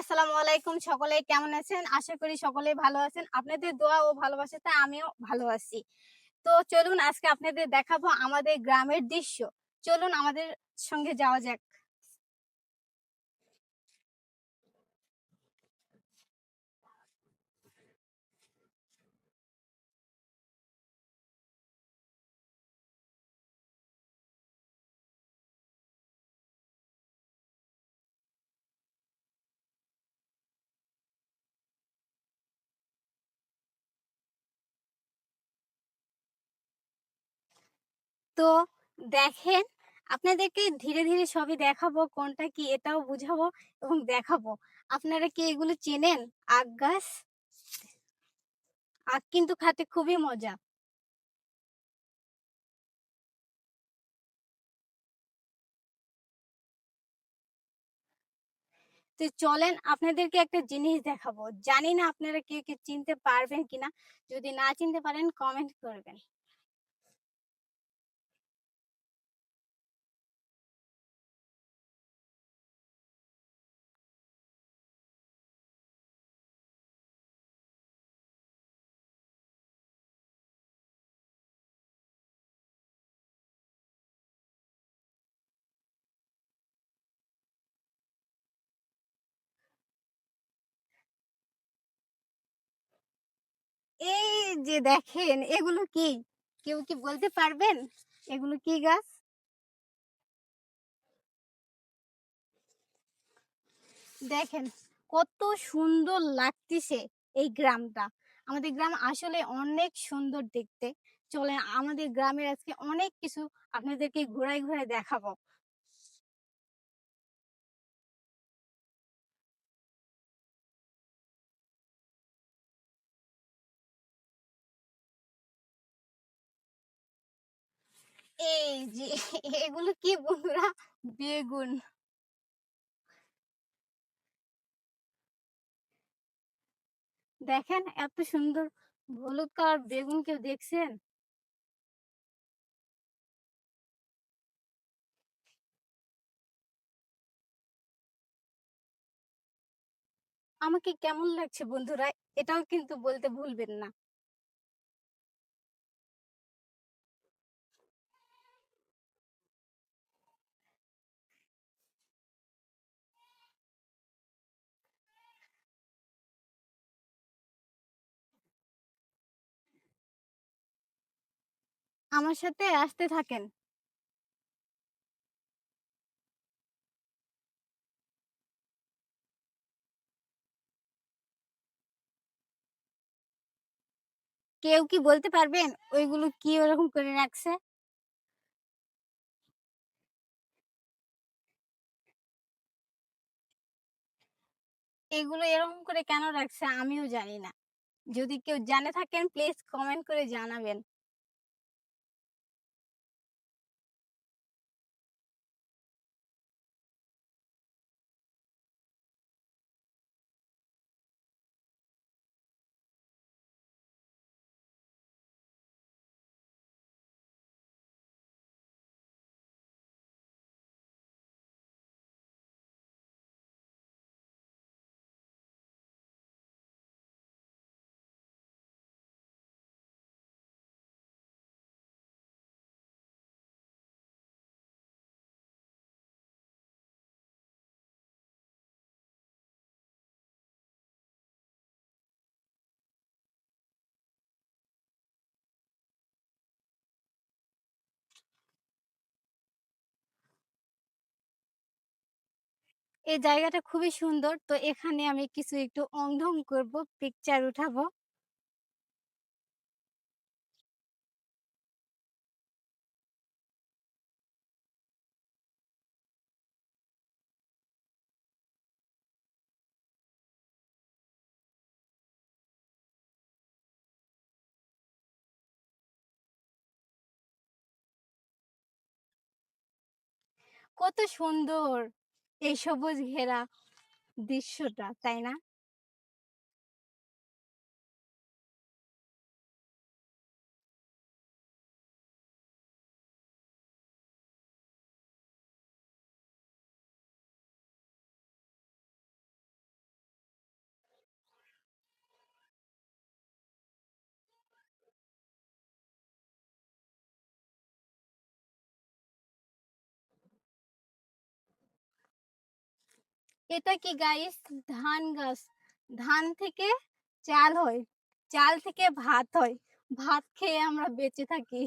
আসসালামু আলাইকুম সকলে, কেমন আছেন? আশা করি সকলে ভালো আছেন। আপনাদের দোয়া ও ভালোবাসাতে আমিও ভালো আছি। তো চলুন আজকে আপনাদের দেখাবো আমাদের গ্রামের দৃশ্য। চলুন আমাদের সঙ্গে যাওয়া যাক। তো দেখেন, আপনাদেরকে ধীরে ধীরে সবই দেখাবো, কোনটা কি এটাও বুঝাবো এবং দেখাবো। আপনারা কি এগুলো চেনেন? আখ গাছ? আখ কিন্তু খেতে খুবই মজা। তো চলেন, আপনাদেরকে একটা জিনিস দেখাবো। জানি না আপনারা কে কে চিনতে পারবেন কিনা। যদি না চিনতে পারেন কমেন্ট করবেন। যে দেখেন, এগুলো কি? কেউ কি বলতে পারবেন? এগুলো কি গাছ? দেখেন, কত সুন্দর লাগতেছে এই গ্রামটা। আমাদের গ্রাম আসলে অনেক সুন্দর দেখতে। চলে, আমাদের গ্রামের আজকে অনেক কিছু আপনাদেরকে ঘোরায় ঘোরায় দেখাবো। এই যে, এগুলো কি বন্ধুরা? বেগুন। দেখেন এত সুন্দর হলুদ কালার বেগুন কেউ দেখছেন? আমাকে কেমন লাগছে বন্ধুরা? এটাও কিন্তু বলতে ভুলবেন না। আমার সাথে আসতে থাকেন। কেউ কি বলতে পারবেন? ওইগুলো কি ওরকম করে রাখছে? এগুলো এরকম করে কেন রাখছে? আমিও জানি না। যদি কেউ জানে থাকেন, প্লিজ কমেন্ট করে জানাবেন। এই জায়গাটা খুবই সুন্দর। তো এখানে আমি কিছু একটু অংঢং করব পিকচার উঠাবো। কত সুন্দর! এই সবুজ ঘেরা দৃশ্যটা তাই না? এটা কি গাইস ধান গাছ ধান থেকে চাল হয় চাল থেকে ভাত হয় ভাত খেয়ে আমরা বেঁচে থাকি